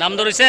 দাম ধরেছে?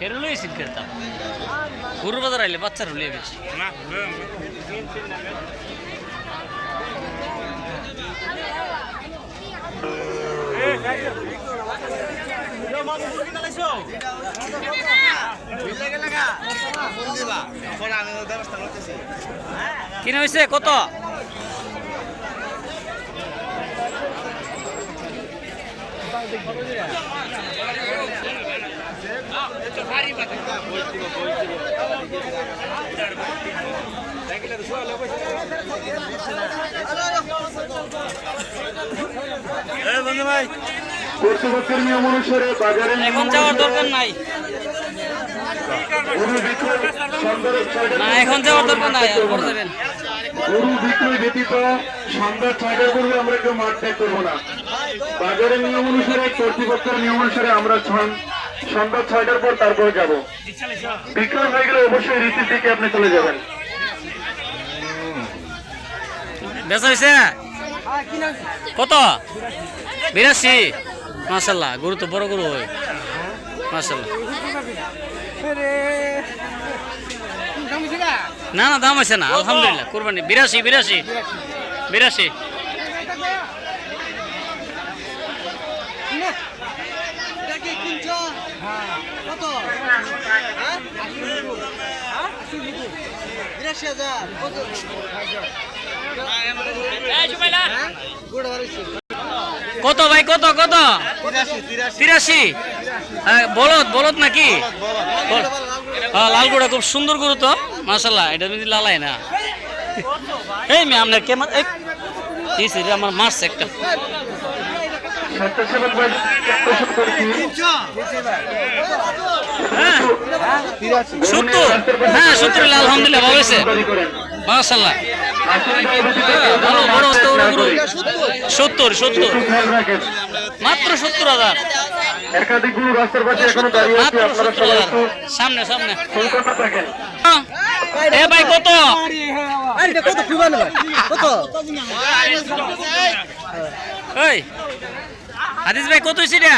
কেরলই সিট খেলতাম। গরু বাজার আইলে বাচ্চার হলে বেশি কিনে হয়েছে কত? নিয়ম অনুসারে বাজারে এখন যাওয়ার দরকার নাই। এখন যাওয়ার দরকার নাই গরু বিক্রয় ব্যতীত সন্ধ্যা পূর্বে আমরা কেউ মাঠ ত্যাগ করব না। বাজারের নিয়ম অনুসারে, কর্তৃপক্ষের নিয়ম অনুসারে আমরা সন্ধ্যা ছয়টার পর তারপরে যাব। বিক্রয় হয়ে গেলে অবশ্যই রীতির দিকে আপনি চলে যাবেন। কত? বিরাশি? মাসাল্লাহ গরু তো বড় গরু না না, দাম আছে না, আলহামদুলিল্লাহ, কোরবানি। বিরাশি বিরাশি বিরাশি। কত? ভাই কত কত? তিরাশি হ্যাঁ, বলদ বলদ নাকি? হ্যাঁ লালগুড়া খুব সুন্দর গরু তো মাসাল্লাহ এটা যদি লালাই না। এই মেয়ে আপনার কেমন এই আমার মাছ একটা। স্বেচ্ছাসেবক হ্যাঁ সত্তর। হ্যাঁ সত্তর আলহামদুলিল্লাহ ভালো হয়েছে। মাসাল্লাহ সত্তর সত্তর। মাত্র সত্তর হাজার। একাধিক গরু রাস্তার পাশে এখনও দাঁড়িয়ে আছে মাত্র আপনারা সত্তর সবাই একটু সামনে সামনে। থাকেন এ ভাই কত? ওই হাদিস ভাই কত এটা?